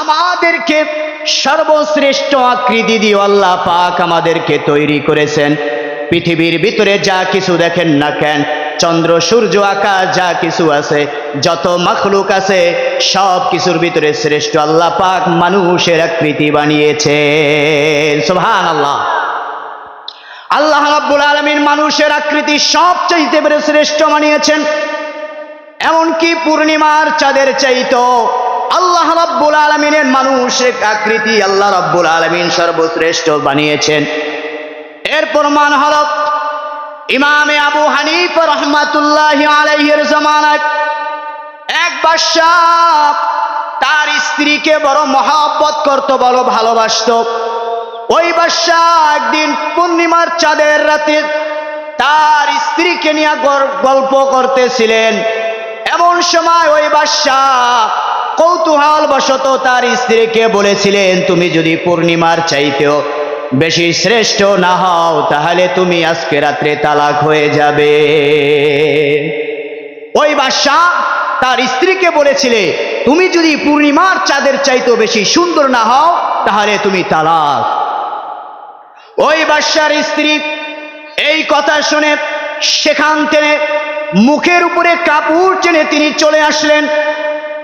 আমাদেরকে সর্বশ্রেষ্ঠ আকৃতি দিয়ে আল্লাহ পাক আমাদেরকে তৈরি করেছেন। পৃথিবীর ভিতরে যা কিছু দেখেন না কেন, চন্দ্র, সূর্য, আকাশ, যা কিছু আছে, যত মখলুক আছে, সব কিছুর ভিতরে শ্রেষ্ঠ আল্লাহ পাক মানুষের আকৃতি বানিয়েছে সুবহান আল্লাহ আল্লাহ রাব্বুল আলামিন মানুষের আকৃতি বেড়ে শ্রেষ্ঠ বানিয়েছেন। এমনকি পূর্ণিমার চাঁদের চাইতো আল্লাহ রাব্বুল আলমিনের মানুষের আকৃতি আল্লাহ রাব্বুল আলমিন সর্বশ্রেষ্ঠ বানিয়েছেন। এর প্রমাণ হল ইমামে আবু হানিফ রহমাতুল্লাহ আলাইহির জামানায় এক বাদশাহ তার স্ত্রীকে বড় মহাব্বত করত, বড় ভালোবাসত। ওই বাদশাহ একদিন পূর্ণিমার চাঁদের রাতে তার স্ত্রীকে নিয়ে গল্প করতেছিলেন। এমন সময় ওই বাদশাহ কৌতূহল বশত তার স্ত্রীকে বলেছিলেন, তুমি যদি পূর্ণিমার চাইতেও বেশি শ্রেষ্ঠ না হও, তাহলে তুমি আজকে রাত্রে তালাক হয়ে যাবে। ওই বাদশাহ তার স্ত্রীকে বলেছিলে, তুমি যদি পূর্ণিমার চাঁদের চাইতেও বেশি সুন্দর না হও, তাহলে তুমি তালাক। ওই বাদশার স্ত্রী এই কথা শুনে সেখান থেকে মুখের উপরে কাপড় টেনে তিনি চলে আসলেন।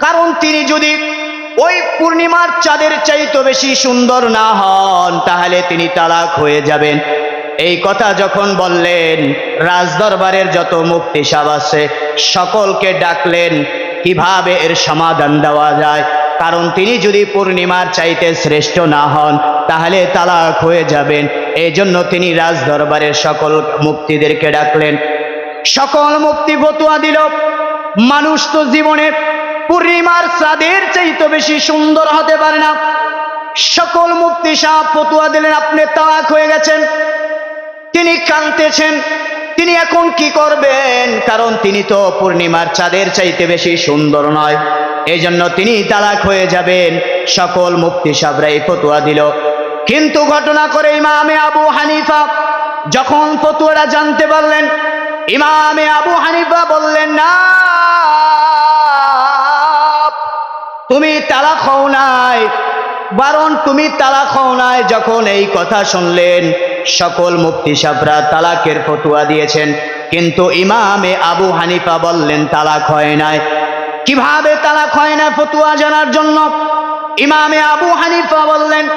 কারণ তিনি যদি ওই পূর্ণিমার চাঁদের চাইতে বেশি সুন্দর না হন, তাহলে তিনি তালাক হয়ে যাবেন। এই কথা যখন বললেন, রাজদরবারের যত মুক্তি সাব আছে, সকলকে ডাকলেন, কীভাবে এর সমাধান দেওয়া যায়? কারণ তিনি যদি পূর্ণিমার চাইতে শ্রেষ্ঠ না হন, তাহলে তালাক হয়ে যাবেন। এই জন্য তিনি রাজদরবারের সকল মুক্তিদেরকে ডাকলেন। সকল মুক্তি ফতুয়া দিল। মানুষ তো জীবনে পূর্ণিমার চাঁদের চাইতে বেশি সুন্দর হতে পারে না। সকল মুক্তি সাহ ফতুয়া দিলেন, আপনি তালাক হয়ে গেছেন। তিনি কাঁদতেছেন, তিনি এখন কি করবেন? কারণ তিনি তো পূর্ণিমার চাঁদের চাইতে বেশি সুন্দর নয়। এই জন্য তিনি তালাক হয়ে যাবেন। সকল মুক্তি সাবরা এই ফতুয়া দিল। কিন্তু ঘটনা করে ইমামে আবু হানিফা যখন ফতুয়াটা জানতে পারলেন, ইমামে আবু হানিফা বললেন, না তুমি তালাক হও নাই। বারণ, তুমি তালাক হও নাই যখন এই কথা শুনলেন। সকল মুক্তি সাবরা তালাকের ফতুয়া দিয়েছেন। কিন্তু ইমামে আবু হানিফা বললেন তালাক হয় নাই। কীভাবে তালাক হয় না ফতুয়া জানার জন্য? ইমামে আবু হানিফা বললেন,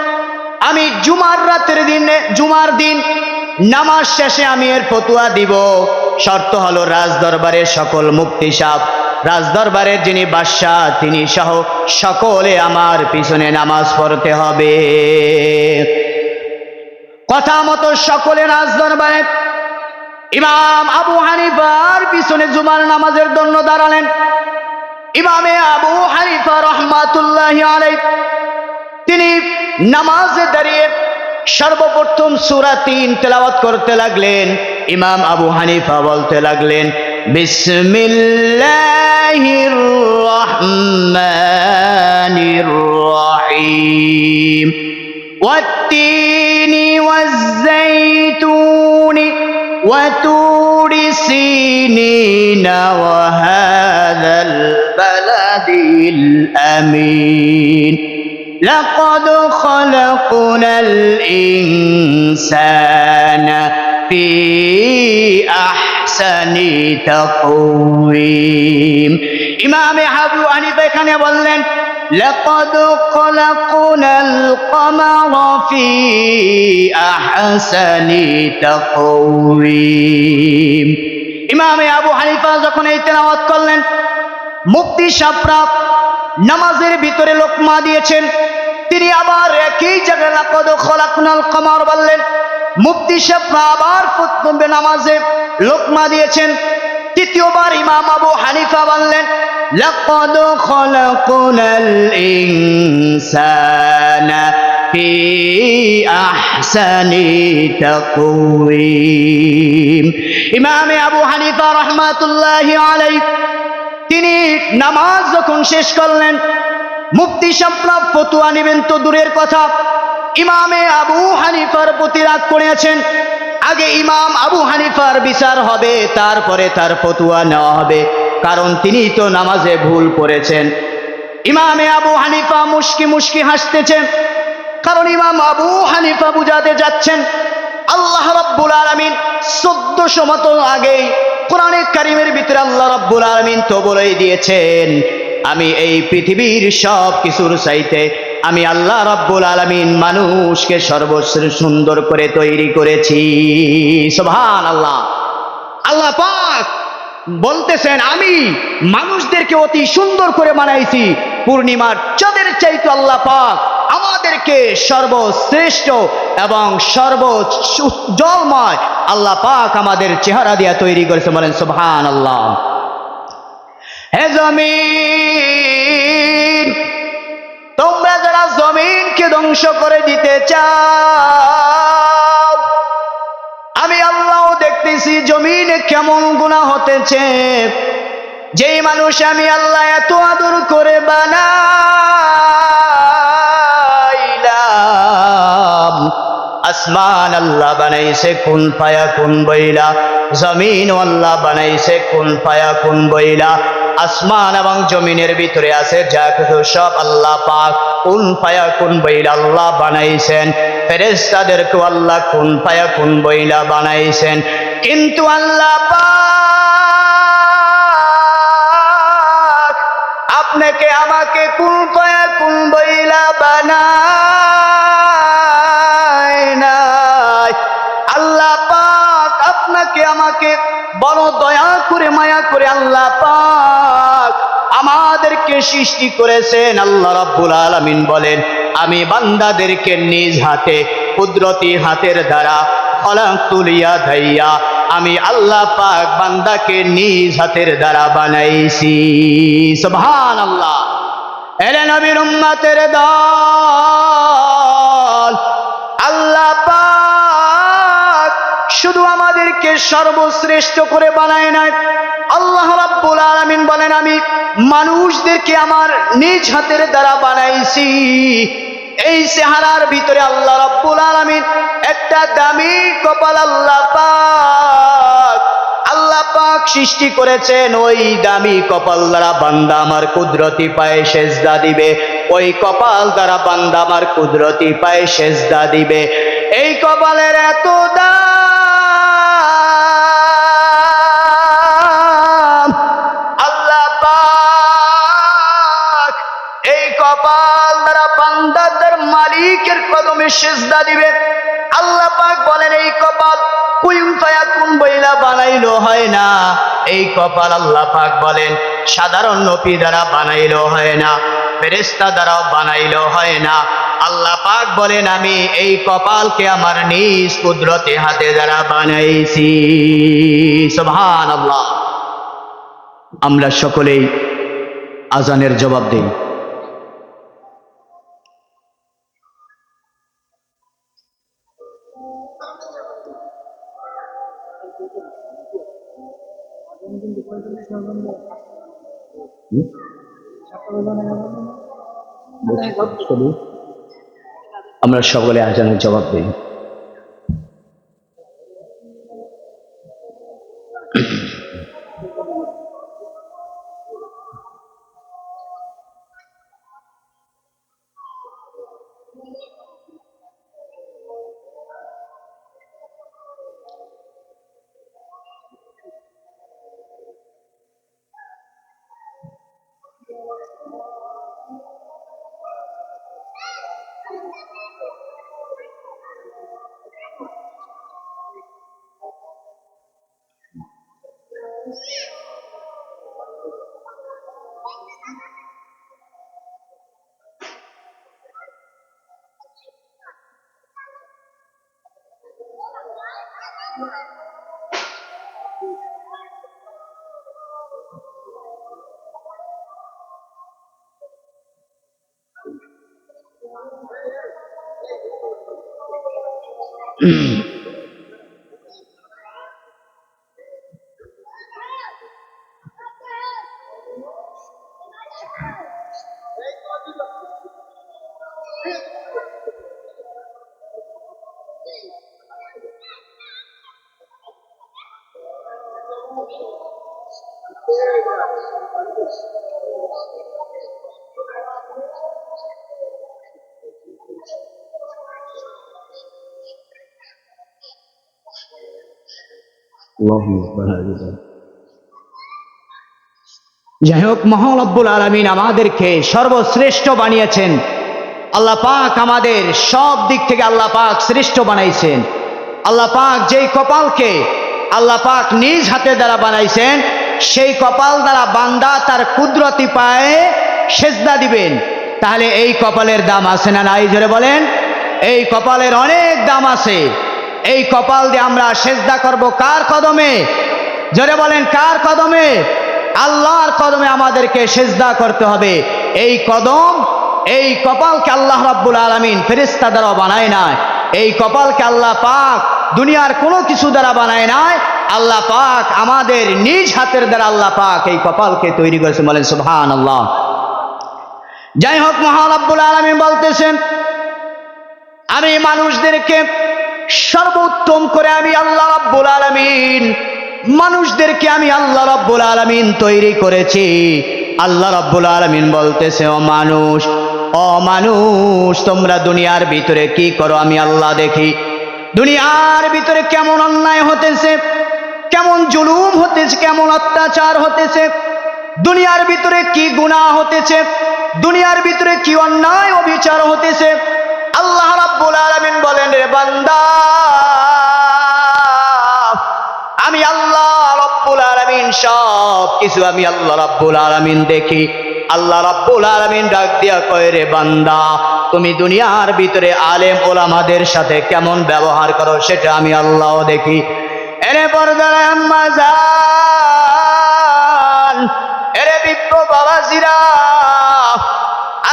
আমি জুমার রাতের দিনে, জুমার দিন নামাজ শেষে আমি এর ফতুয়া দিব। শর্ত হলো রাজদরবারের সকল মুক্তি সাহ রাজদরবারের যিনি বাদশাহ, তিনি সহ সকলে আমার পিছনে নামাজ পড়তে হবে। কথা মতো সকলে রাজদরবারে ইমাম আবু হানিফার পিছনে জুমার নামাজের জন্য দাঁড়ালেন। ইমামে আবু হানিফা রহমাতুল্লাহ আলাই তিনি নামাজে দাঁড়িয়ে সর্বপ্রথম সুরা তিন তেলাওয়াত করতে লাগলেন। ইমাম আবু হানিফা বলতে লাগলেন بسم الله الرحمن الرحيم. والتين والزيتون وتور سينين وهذا البلد الأمين. لقد خلقنا الإنسان في أحسن تقويم إمام أبو حنيفة এখানে বললেন لقد خلقنا القمر في أحسن تقويم ইমামে আবু হানিফা যখন এই তেলাওয়াত করলেন মুক্তি সাপরা নামাজের ভিতরে লোকমা দিয়েছেন তিনি আবার একই জায়গায় লাকদ খলাকুনাল কমার বললেন মুক্তি সাপরা আবার প্রথমে নামাজে লোকমা দিয়েছেন তৃতীয়বার ইমাম আবু হানিফা বললেন لقد خلقنا الإنسان في أحسن تقويم ইমামে আবু হানিফা রহমাতুল্লাহি আলাইহি তিনি নামাজ যখন শেষ করলেন মুক্তি সম্প্রাপ ফতুয়া নেবেন তো দূরের কথা ইমামে আবু হানিফার প্রতি রাগ করেছেন আগে ইমাম আবু হানিফার বিচার হবে, তারপরে তার ফতুয়া নেওয়া হবে। কারণ তিনি তো নামাজে ভুল করেছেন ইমামে আবু হানিফা মুশকি মুশকি হাসতেছেন। কারণ ইমাম আবু হানিফা বুঝাতে যাচ্ছেন, আল্লাহ রাব্বুল আলামিন চোদ্দশো মতো আগেই কোরআনে কারিমের ভিতরে আল্লাহ রব্বুল আলামিন তো বলেই দিয়েছেন, আমি এই পৃথিবীর সব কিছুর চাইতে আমি আল্লাহ রাব্বুল আলামিন মানুষকে সর্বশ্রেষ্ঠ সুন্দর করে তৈরি করেছি। সুবহান আল্লাহ আল্লাহ পাক বলতেছেন, আমি মানুষদেরকে অতি সুন্দর করে বানাইছি। পূর্ণিমার চাঁদের চাইতে আল্লাহ পাক আমাদেরকে সর্বশ্রেষ্ঠ এবং সর্বোজ্জ্বলময় আল্লাহ পাক আমাদের চেহারা দিয়া তৈরি করেছে বলেন সোভান আল্লাহ হে জমিন তোমরা জমিনকে ধ্বংস করে দিতে চাও। আমি আল্লাহ দেখতেছি, জমিনে কেমন গুণা হতেছে। যেই মানুষ আমি আল্লাহ এত আদর করে বানাইলাম আসমান আল্লাহ বানাইছে, কোন পায়া কোন বইলা? জমিন আল্লাহ বানাইছে, কোন পায়া কোন বইলা? আসমান এবং জমিনের ভিতরে আছে যা কিছু, সব আল্লাহ পাক কোন পায়া কোন বইলা আল্লাহ বানাইছেন। ফেরেস্তাদেরকেও আল্লাহ কোন পায়া কোন বইলা বানাইছেন। কিন্তু আল্লাহ পাক আপনাকে আমাকে কোন পায়া কোন বইলা বানায় নাই। আল্লাহ পাক আপনাকে, আমাকে বড় দয়া করে, মায়া করে আল্লাহ পাক আমাদেরকে সৃষ্টি করেছেন। আল্লাহ রাব্বুল আলামিন বলেন, আমি বান্দাদেরকে নিজ হাতে, কুদরতি হাতের দ্বারা ফলাং তুলিয়া ধাইয়া আমি আল্লাহ পাক বান্দাকে নিজ হাতের দ্বারা বানাইছি। সুবহান আল্লাহ এলে নবীর উম্মতের দল! পাক শুধু আমাদেরকে সর্বশ্রেষ্ঠ করে বানায় নাই। আল্লাহ রাব্বুল আলামিন বলেন, আমি মানুষদেরকে আমার নিজ হাতের দ্বারা বানাইছি। এই চেহারার ভিতরে আল্লাহ রাব্বুল আলামিন একটা দামি কপাল আল্লাহ পাক। আল্লাহ পাক সৃষ্টি করেছেন, ওই দামি কপাল দ্বারা বান্দা আমার কুদরতি পায়ে সেজদা দিবে। ওই কপাল দ্বারা বান্দা আমার কুদরতি পায়ে সেজদা দিবে। এই কপালের এত আল্লাহ এই কপাল দ্বারা বান্দাদের মালিকের কদমে সেজদা দিবে। আল্লাহ পাক বলেন, এই কপাল বইলা বানাইলো হয় না। এই কপাল বলেন, সাধারণ নপি দ্বারা বানাইলো হয় না ফেরেস্তা দ্বারাও বানাইলো হয় না। আল্লাহ পাক বলেন, আমি এই কপালকে আমার নিজ কুদরতে হাতে যারা বানাইছি। সুবহান আল্লাহ আমরা সকলেই আজানের জবাব দিই। আমরা সকলে আজানের জবাব দিই। Thank you. যাই হোক আব্বুল আলমিন আমাদেরকে সর্বশ্রেষ্ঠ বানিয়েছেন। আল্লাহ পাক আমাদের সব দিক থেকে আল্লাহ পাক শ্রেষ্ঠ বানাইছেন। আল্লাহ পাক যেই কপালকে আল্লাহ পাক নিজ হাতে দ্বারা বানাইছেন, সেই কপাল দ্বারা বান্দা তার কুদরতি পায়ে সেজদা দিবেন। তাহলে এই কপালের দাম আছে না নাই? জোরে বলেন। এই কপালের অনেক দাম আছে। এই কপাল দিয়ে আমরা সেজদা করব কার কদমে? জোরে বলেন, কার কদমে? আল্লাহর কদমে আমাদেরকে সেজদা করতে হবে। এই কদম, এই কপালকে আল্লাহ রাব্বুল আলামিন ফেরেশতা দ্বারা বানায় নাই। এই কপালকে আল্লাহ পাক দুনিয়ার কোনো কিছু দ্বারা বানায় নাই। আল্লাহ পাক আমাদের নিজ হাতের দ্বারা আল্লাহ পাক এই কপালকে তৈরি করেছে বলেন সুবহান আল্লাহ যাই হোক মহান আব্বুল আলামিন বলতেছেন, আমি মানুষদেরকে সর্বোত্তম করে আমি আল্লাহ রাব্বুল আলামিন, মানুষদেরকে আমি আল্লাহ রাব্বুল আলামিন তৈরি করেছি। আল্লাহ রাব্বুল আলামিন বলতেছে, ও মানুষ ও মানুষ, তোমরা দুনিয়ার ভিতরে কি করো? আমি আল্লাহ দেখি। দুনিয়ার ভিতরে কেমন অন্যায় হতেছে, কেমন জুলুম হতেছে, কেমন অত্যাচার হতেছে, দুনিয়ার ভিতরে কি গুনাহ হতেছে, দুনিয়ার ভিতরে কি অন্যায় অবিচার হতেছে, আল্লাহ রাব্বুল আলামিন বলেন, রে বান্দা, আমি আল্লাহ রাব্বুল আলামিন সব কিছু আমি আল্লাহ রাব্বুল আলামিন দেখি। আল্লাহ রাব্বুল আলামিন ডাক দিয়া কয়, রে বান্দা, তুমি দুনিয়ার ভিতরে আলেম ওলামাদের সাথে কেমন ব্যবহার করো, সেটা আমি আল্লাহ দেখি। এরে পর্দার আম্মা যান এরে বিপ্র বাবাজিরা,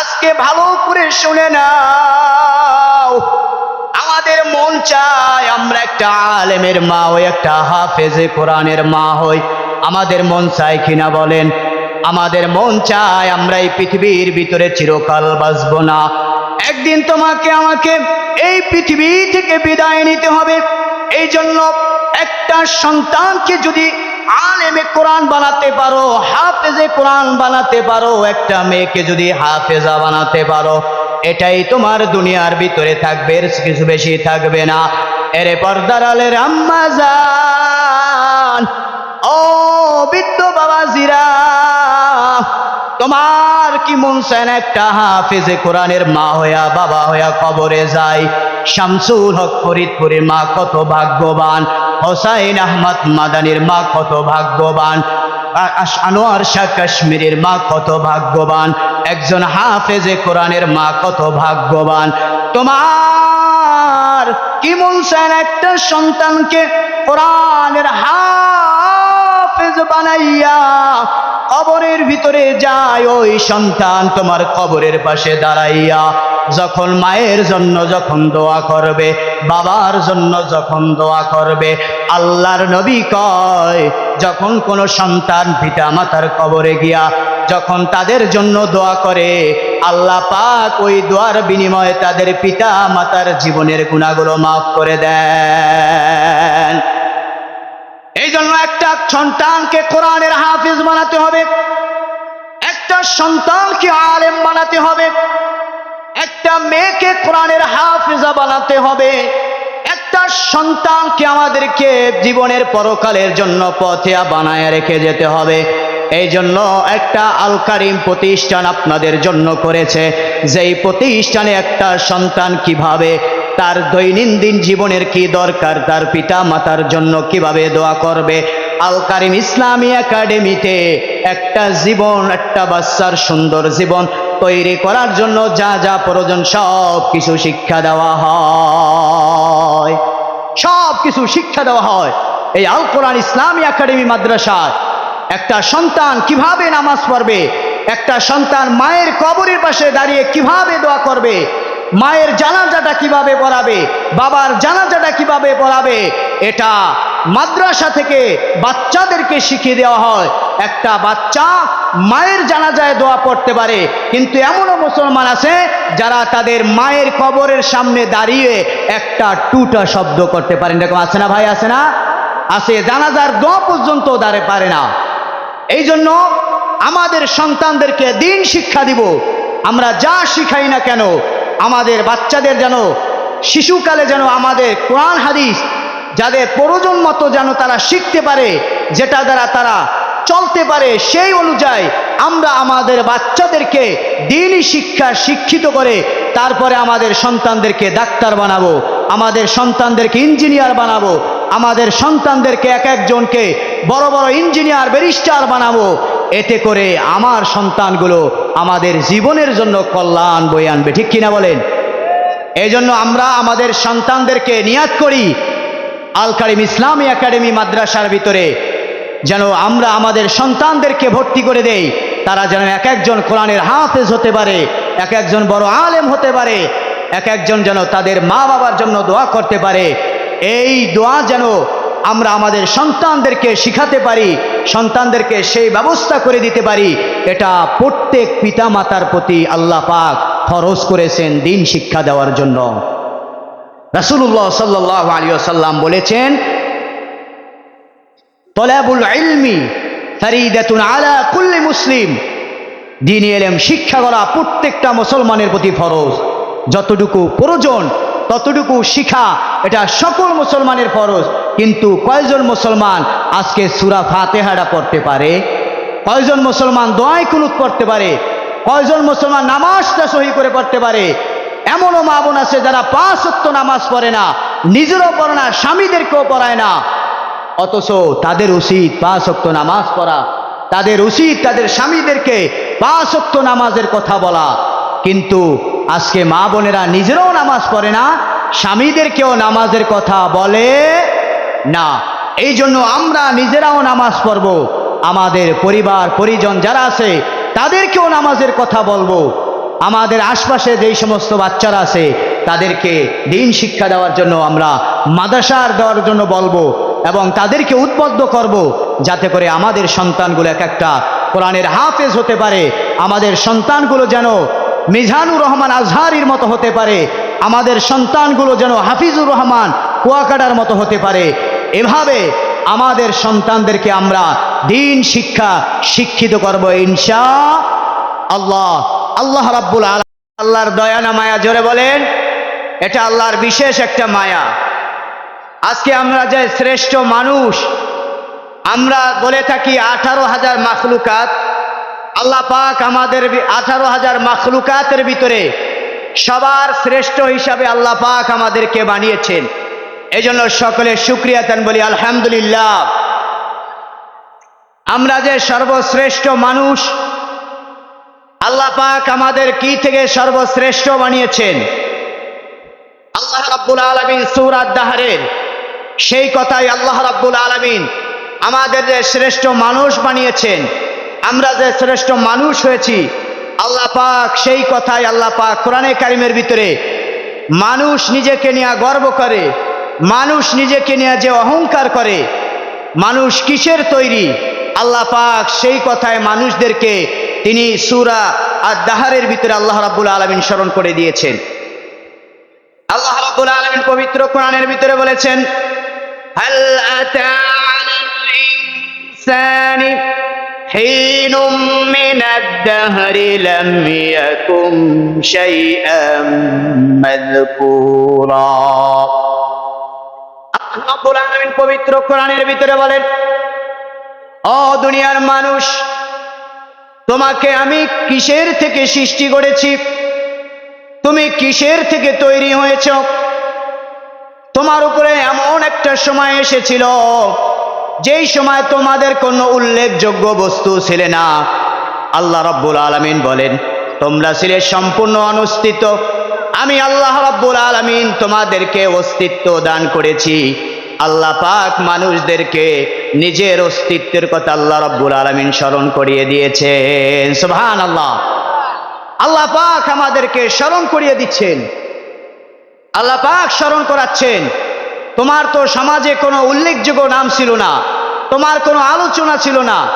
আজকে ভালো করে শুনে নাও। আমাদের মন চায় আমরা একটা আলেমের মা হই, একটা হাফেজে কোরআনের মা হই। আমাদের মন চায় কিনা বলেন? আমাদের মন চায় আমরা এই পৃথিবীর ভিতরে চিরকাল বাঁচবো না। একদিন তোমাকে, আমাকে এই পৃথিবী থেকে বিদায় নিতে হবে। এই জন্য একটা সন্তানকে যদি আলেমে কোরআন বানাতে পারো, হাফেজে কোরআন বানাতে পারো, একটা মেয়েকে যদি হাফেজা বানাতে পারো এটাই তোমার দুনিয়ার ভিতরে থাকবে এর কিছু বেশি থাকবে না। এরে পর্দার আলের আম্মা যান ও বাবা বাবাজিরা তোমার কি মন চায় না একটা হাফেজে কোরআনের মা হইয়া, বাবা হইয়া কবরে যায় শামসুল হক ফরিদপুরের মা কত ভাগ্যবান, হোসাইন আহমদ মাদানির মা কত ভাগ্যবান আনোয়ার শাহ কাশ্মীরের মা কত ভাগ্যবান, একজন হাফেজে কোরআনের মা কত ভাগ্যবান। তোমার কি মন চায় না একটা সন্তানকে কোরআনের হাফেজ বানাইয়া কবরের ভিতরে যায়, ওই সন্তান তোমার কবরের পাশে দাঁড়াইয়া যখন মায়ের জন্য যখন দোয়া করবে, বাবার জন্য যখন দোয়া করবে, আল্লাহর নবী কয়, যখন কোনো সন্তান পিতা মাতার কবরে গিয়া যখন তাদের জন্য দোয়া করে, আল্লাহ পাক ওই দোয়ার বিনিময়ে তাদের পিতা মাতার জীবনের গুণাগুলো মাফ করে দেন। জন্য একটা সন্তানকে কোরআনের হাফিজ বানাতে হবে। একটা সন্তানকে আলেম বানাতে হবে। একটা মেয়েকে কোরআনের হাফিজা বানাতে হবে। একটা সন্তানকে আমাদেরকে জীবনের পরকালের জন্য পথেয়া বানায় রেখে যেতে হবে। এই জন্য একটা আল কারিম প্রতিষ্ঠান আপনাদের জন্য করেছে। যেই প্রতিষ্ঠানে একটা সন্তান কীভাবে তার দৈনন্দিন জীবনের কি দরকার? তার পিতা মাতার জন্য কীভাবে দোয়া করবে? আল কারিম ইসলামী একাডেমিতে একটা জীবন, একটা বাচ্চার সুন্দর জীবন তৈরি করার জন্য যা যা প্রয়োজন, সব কিছু শিক্ষা দেওয়া হয়। সব কিছু শিক্ষা দেওয়া হয়। এই আল কোরআন ইসলামী একাডেমি মাদ্রাসায় একটা সন্তান কীভাবে নামাজ পড়বে? একটা সন্তান মায়ের কবরের পাশে দাঁড়িয়ে কীভাবে দোয়া করবে? মায়ের জানাজাটা কীভাবে পড়াবে? বাবার জানাজাটা কীভাবে পড়াবে? এটা মাদ্রাসা থেকে বাচ্চাদেরকে শিখিয়ে দেওয়া হয়। একটা বাচ্চা মায়ের জানাজায় দোয়া পড়তে পারে, কিন্তু এমনও মুসলমান আছে যারা তাদের মায়ের কবরের সামনে দাঁড়িয়ে একটা টুটা শব্দ করতে পারেন এরকম আছে না ভাই? আছে না? আছে। জানাজার দোয়া পর্যন্ত দাঁড়ে পারে না। এই জন্য আমাদের সন্তানদেরকে দিন শিক্ষা দিব। আমরা যা শিখাই না কেন আমাদের বাচ্চাদের যেন, শিশুকালে যেন আমাদের কোরআন হাদিস যাদের প্রয়োজন মতো যেন তারা শিখতে পারে, যেটা দ্বারা তারা চলতে পারে, সেই অনুযায়ী আমরা আমাদের বাচ্চাদেরকে দিনই শিক্ষা শিক্ষিত করে, তারপরে আমাদের সন্তানদেরকে ডাক্তার বানাবো, আমাদের সন্তানদেরকে ইঞ্জিনিয়ার বানাবো, আমাদের সন্তানদেরকে এক একজনকে বড় বড় ইঞ্জিনিয়ার ব্যারিস্টার বানাবো এতে করে আমার সন্তানগুলো আমাদের জীবনের জন্য কল্যাণ বয়ে আনবে। ঠিক কিনা বলেন? এই জন্য আমরা আমাদের সন্তানদেরকে নিয়াত করি। আল কারিম ইসলামী একাডেমি মাদ্রাসার ভিতরে যেন আমরা আমাদের সন্তানদেরকে ভর্তি করে দেই। তারা যেন এক একজন কোরআনের হাফেজ হতে পারে, এক একজন বড় আলেম হতে পারে, এক একজন যেন তাদের মা বাবার জন্য দোয়া করতে পারে। এই দোয়া যেন আমরা আমাদের সন্তানদেরকে শিখাতে পারি, সন্তানদেরকে সেই ব্যবস্থা করে দিতে পারি। এটা প্রত্যেক পিতা মাতার প্রতি আল্লাহ পাক ফরজ করেছেন দিন শিক্ষা দেওয়ার জন্য। রাসূলুল্লাহ সাল্লাহ আলী সাল্লাম বলেছেন, তলাবুল ইলমি ফরিদাতুন আলা কুল্লি মুসলিম। দিনী এলেম শিক্ষা করা প্রত্যেকটা মুসলমানের প্রতি ফরজ। যতটুকু প্রয়োজন, ততটুকু শিখা, এটা সকল মুসলমানের ফরজ। কিন্তু কয়জন মুসলমান আজকে সুরা ফাতেহারা পড়তে পারে? কয়জন মুসলমান দোয়াই কুনুত পড়তে পারে? কয়জন মুসলমান নামাজটা সহি করে পড়তে পারে? এমনও মা বোন আছে যারা পাঁচ নামাজ পড়ে না, নিজেরও পড়ে না, স্বামীদেরকেও পড়ায় না। অথচ তাদের উচিত পাঁচ নামাজ পড়া। তাদের উচিত তাদের স্বামীদেরকে পাঁচ নামাজের কথা বলা। কিন্তু আজকে মা বোনেরা নিজেরাও নামাজ পড়ে না, স্বামীদেরকেও নামাজের কথা বলে না, এই জন্য আমরা নিজেরাও নামাজ পড়ব। আমাদের পরিবার, পরিজন যারা আছে, তাদেরকেও নামাজের কথা বলব। আমাদের আশপাশে যেই সমস্ত বাচ্চারা আছে, তাদেরকে দিন শিক্ষা দেওয়ার জন্য আমরা মাদাসার দেওয়ার জন্য বলব এবং তাদেরকে উদ্বুদ্ধ করব যাতে করে আমাদের সন্তানগুলো এক একটা কোরআনের হাফেজ হতে পারে। আমাদের সন্তানগুলো যেন মিজানুর রহমান আজহারির মতো হতে পারে। আমাদের সন্তানগুলো যেন হাফিজুর রহমান কুয়াকাটার মতো হতে পারে। এভাবে আমাদের সন্তানদেরকে আমরা দিন শিক্ষা শিক্ষিত করব ইনশা আল্লাহ। আল্লাহ রাব্বুল আলা আল্লাহর দয়া না মায়া, জোরে বলেন, এটা আল্লাহর বিশেষ একটা মায়া। আজকে আমরা যে শ্রেষ্ঠ মানুষ, আমরা বলে থাকি আঠারো হাজার মাখলুকাত, আল্লাহ পাক আমাদের আঠারো হাজার মাখলুকাতের ভিতরে সবার শ্রেষ্ঠ হিসাবে আল্লাহ পাক আমাদেরকে বানিয়েছেন। এই জন্য সকলে সুক্রিয়া তেন বলি, আলহামদুলিল্লাহ। আমরা যে সর্বশ্রেষ্ঠ মানুষ, আল্লাহ পাক আমাদের কি থেকে সর্বশ্রেষ্ঠ বানিয়েছেন? আল্লাহ রাব্বুল আলমিন সৌরাত দাহারের সেই কথাই আল্লাহ রাব্বুল আলমিন আমাদের যে শ্রেষ্ঠ মানুষ বানিয়েছেন, আমরা যে শ্রেষ্ঠ মানুষ হয়েছি, আল্লাহ পাক সেই কথাই আল্লাহ পাক কোরআনে কারিমের ভিতরে মানুষ নিজেকে নিয়ে গর্ব করে মানুষ নিজেকে নিয়ে যে অহংকার করে মানুষ কিসের তৈরি আল্লাহ পাক সেই কথায় মানুষদেরকে তিনি সুরা আর দাহারের ভিতরে আল্লাহ রাব্বুল আলমিন স্মরণ করে দিয়েছেন আল্লাহ রাব্বুল আলামিন পবিত্র কোরআনের ভিতরে বলেছেন হাল আতা আলাল ইনসানি حين من الدهر لم يكن شيئا مذكورا আল্লাহ রাব্বুল আলামিন পবিত্র কোরআনের ভিতরে বলেন ও দুনিয়ার মানুষ, তোমাকে আমি কিসের থেকে সৃষ্টি করেছি? তুমি কিসের থেকে তৈরি হয়েছ? তোমার উপরে এমন একটা সময় এসেছিল, যেই সময় তোমাদের কোনো উল্লেখযোগ্য বস্তু ছিলে না। আল্লাহ রব্বুল আলমিন বলেন, তোমরা ছিলে সম্পূর্ণ অনুষ্ঠিত আমি আল্লাহ রব্বুল আলমিন তোমাদেরকে অস্তিত্ব দান করেছি। আল্লাহ পাক মানুষদেরকে নিজের অস্তিত্বের কথা আল্লাহ রব্বুল আলমিন স্মরণ করিয়ে দিয়েছেন। সুবহান আল্লাহ আল্লাহ পাক আমাদেরকে স্মরণ করিয়ে দিচ্ছেন। আল্লাহ পাক স্মরণ করাচ্ছেন। তোমার তো সমাজে কোনো উল্লেখযোগ্য নাম ছিল না। তোমার কোনো আলোচনা ছিল না।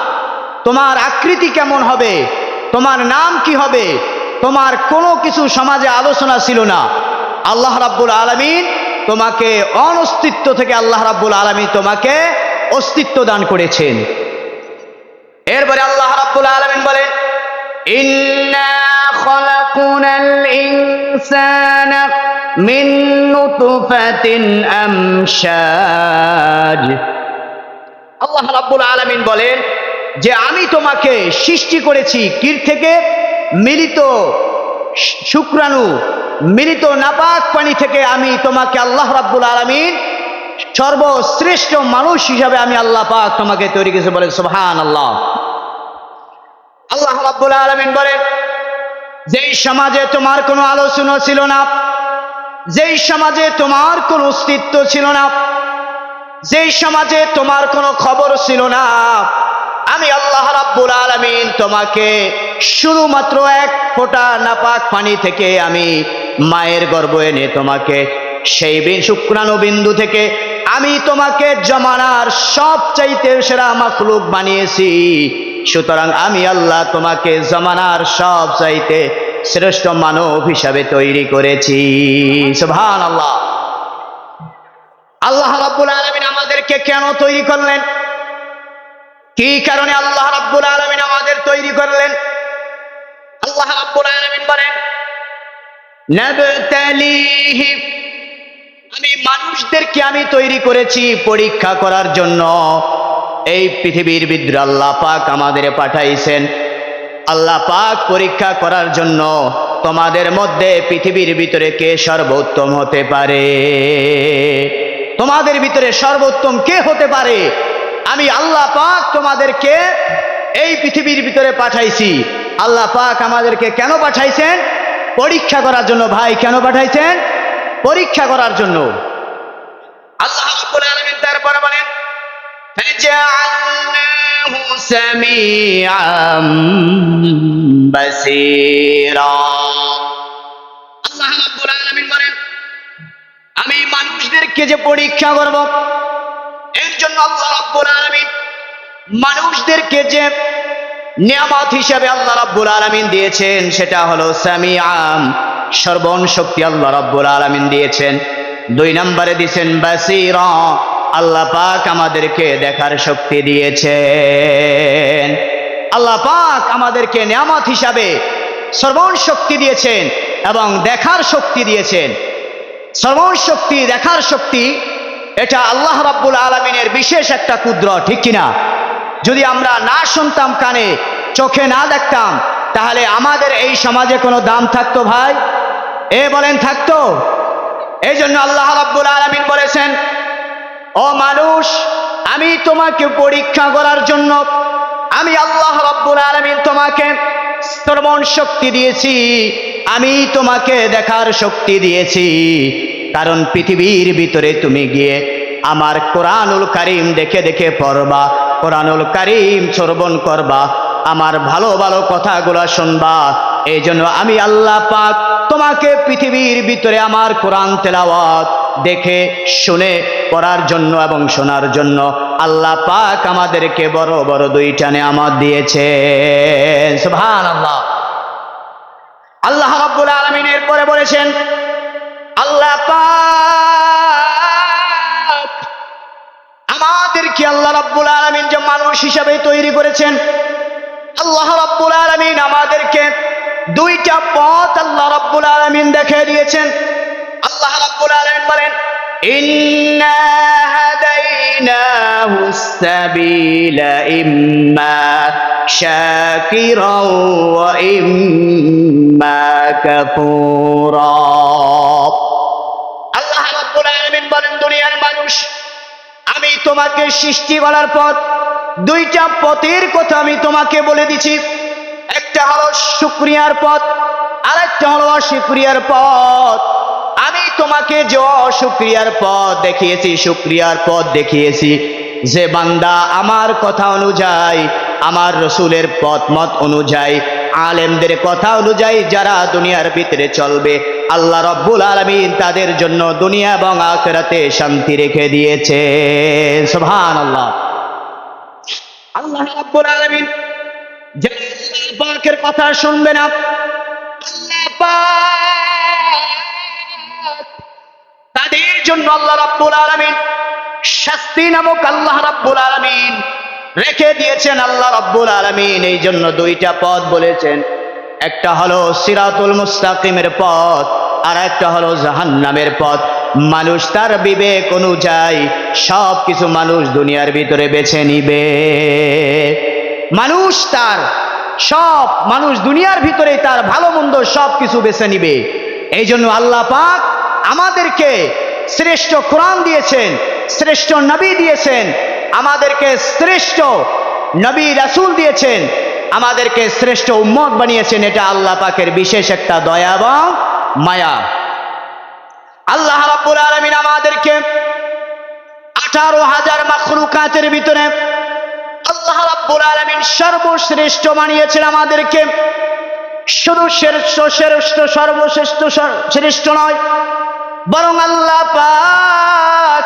তোমার আকৃতি কেমন হবে? তোমার নাম কি হবে? তোমার কোনো কিছু সমাজে আলোচনা ছিল না। আল্লাহ রাব্বুল আলমিন তোমাকে অনস্তিত্ব থেকে আল্লাহ রাব্বুল আলমিন তোমাকে অস্তিত্ব দান করেছেন এরপরে আল্লাহ রাব্বুল আলমিন বলেন إنا خلقنا الإنسان من نطفة أمشاج আল্লাহ রাব্বুল আলামিন বলেন যে আমি তোমাকে সৃষ্টি করেছি কির থেকে মিলিত শু- শুক্রাণু মিলিত নাপাক পানি থেকে আমি তোমাকে আল্লাহ রাব্বুল আলামিন সর্বশ্রেষ্ঠ মানুষ হিসাবে আমি আল্লাহ পাক তোমাকে তৈরি করেছে বলেন সুবহান আল্লাহ আল্লাহ রাব্বুল আলামিন বলেন, যেই সমাজে তোমার কোনো আলোচনা ছিল না, যেই সমাজে তোমার কোনো অস্তিত্ব ছিল না, যেই সমাজে তোমার কোনো খবর ছিল না আমি আল্লাহ রাব্বুল আলামিন তোমাকে শুধুমাত্র এক ফোঁটা নাপাক পানি থেকে আমি মায়ের গর্ভ এনে তোমাকে, সেই শুক্রাণু বিন্দু থেকে আমি তোমাকে জমানার সব চাইতে সেরা মাখলুক বানিয়েছি। সুতরাং আমি আল্লাহ তোমাকে জমানার সব চাইতে শ্রেষ্ঠ মানব হিসাবে তৈরি করেছি। আল্লাহ আল্লাহ রাব্বুল আলামিন আমাদেরকে কেন তৈরি করলেন? কি কারণে আল্লাহ রাব্বুল আলামিন আমাদের তৈরি করলেন? আল্লাহ রাব্বুল আলামিন বলেন আমি মানুষদেরকে আমি তৈরি করেছি পরীক্ষা করার জন্য। এই পৃথিবীর ভিতরে আল্লাহ পাক আমাদের পাঠাইছেন। আল্লাহ পাক পরীক্ষা করার জন্য তোমাদের মধ্যে পৃথিবীর ভিতরে কে সর্বোত্তম হতে পারে? তোমাদের ভিতরে সর্বোত্তম কে হতে পারে? আমি আল্লাহ পাক তোমাদেরকে এই পৃথিবীর ভিতরে পাঠাইছি আল্লাহ পাক আমাদেরকে কেন পাঠাইছেন পরীক্ষা করার জন্য ভাই কেন পাঠাইছেন পরীক্ষা করার জন্য আল্লাহ রাব্বুল আলামিন তারপরে বলেন فجعلناه سميعا بصيرا আল্লাহ রাব্বুল আলামিন বলেন আমি মানুষদেরকে যে পরীক্ষা করব এর জন্য আল্লাহ রাব্বুল আলামিন মানুষদেরকে যে নিয়ামত হিসাবে আল্লাহ রাব্বুল আলামিন দিয়েছেন, সেটা হলো সামিআম সর্বন শক্তি আল্লাহ রাব্বুল আলামিন দিয়েছেন। দুই নম্বরে দিয়েছেন, বাসিরা, আল্লাহ পাক আমাদেরকে দেখার শক্তি দিয়েছেন। আল্লাহ পাক আমাদেরকে নিয়ামত হিসাবে সর্বন শক্তি দিয়েছেন এবং দেখার শক্তি দিয়েছেন। শ্রবণ শক্তি দেখার শক্তি এটা আল্লাহ রাব্বুল আলমিনের বিশেষ একটা ক্ষুদ্র ঠিক কিনা? যদি আমরা না শুনতাম কানে, চোখে না দেখতাম, তাহলে আমাদের এই সমাজে কোনো দাম থাকতো ভাই? এ বলেন, থাকতো? এই জন্য আল্লাহ রাব্বুল আলমিন বলেছেন, ও মানুষ, আমি তোমাকে পরীক্ষা করার জন্য, আমি আল্লাহ রাব্বুল আলামিন তোমাকে শ্রবণ শক্তি দিয়েছি, আমি তোমাকে দেখার শক্তি দিয়েছি। কারণ পৃথিবীর ভিতরে তুমি গিয়ে আমার কোরআনুল কারিম দেখে দেখে পড়বা, কোরআনুল কারিম শ্রবণ করবা, আমার ভালো ভালো কথাগুলো শুনবা। এই জন্য আমি আল্লাহ পাক তোমাকে পৃথিবীর ভিতরে আমার কোরআন তেলাওয়াত দেখে, শুনে, পড়ার জন্য এবং শোনার জন্য আল্লাহ পাক আমাদেরকে বড় বড় দুইটা নেয়ামত দিয়েছে। সুবহান আল্লাহ আল্লাহ রাব্বুল আলামিনের পরে বলেছেন আল্লাহ আমাদেরকে আল্লাহ রাব্বুল আলমিন যে মানুষ হিসাবে তৈরি করেছেন, আল্লাহ রাব্বুল আলমিন আমাদেরকে দুইটা পথ আল্লাহ রাব্বুল আলমিন দেখে দিয়েছেন। আল্লাহ রাব্বুল আলমিন বলেন, ইন্না সাবিলা ইম্মা শাকিরা ওয়া ইম্মা কাফুরা আল্লাহ রাব্বুল আলামিন বলেন, দুনিয়ার মানুষ, আমি তোমাকে সৃষ্টি করার পর দুইটা পথের কথা আমি তোমাকে বলে দিছি। একটা হলো শুক্রিয়ার পথ আর একটা হলো অশুক্রিয়ার পথ। তোমাকে যে অশুক্রিয়ার পথ দেখিয়েছি শুক্রিয়ার পথ দেখিয়েছি। যে বান্দা আমার কথা অনুযায়ী, আমার রসুলের পথ মত অনুযায়ী, আলেমদের কথা অনুযায়ী যারা দুনিয়ার ভিতরে চলবে, আল্লাহ রব্বুল আলমিন তাদের জন্য দুনিয়া এবং আখেরাতে শান্তি রেখে দিয়েছে। সুবহান আল্লাহ আল্লাহ রাব্বুল আলামিন পাকের কথা শুনবে না তাদের জন্য আল্লাহ রাব্বুল আলামিন শাস্তি নামক আল্লাহ রাব্বুল আলামিন রেখে দিয়েছেন আল্লাহ রাব্বুল আলামিন। এই জন্য দুইটা পথ বলেছেন। একটা হলো সিরাতুল মুস্তাকিমের পথ, আর একটা হলো জাহান্নামের পথ। মানুষ তার বিবেক অনুযায়ী সব কিছু মানুষ দুনিয়ার ভিতরে বেছে নিবে। মানুষ তার সব, মানুষ দুনিয়ার ভিতরে তার ভালো মন্দ সব কিছু বেছে নিবে। এই জন্য আল্লাহ পাক আমাদেরকে শ্রেষ্ঠ কোরআন দিয়েছেন, শ্রেষ্ঠ নবী দিয়েছেন, আমাদেরকে শ্রেষ্ঠ নবী রাসূল দিয়েছেন, আমাদেরকে শ্রেষ্ঠ উম্মত বানিয়েছেন, এটা আল্লাহ পাকের বিশেষ একটা দয়া এবং মায়া। আল্লাহ রাব্বুল আলামিন আমাদেরকে আঠারো হাজার মাখলুকাতের ভিতরে আল্লাহ রাব্বুল আলামিন সর্বশ্রেষ্ঠ বানিয়েছেন আমাদেরকে। শুধু শ্রেষ্ঠ শ্রেষ্ঠ, সর্বশ্রেষ্ঠ শ্রেষ্ঠ নয় বরং আল্লাহ পাক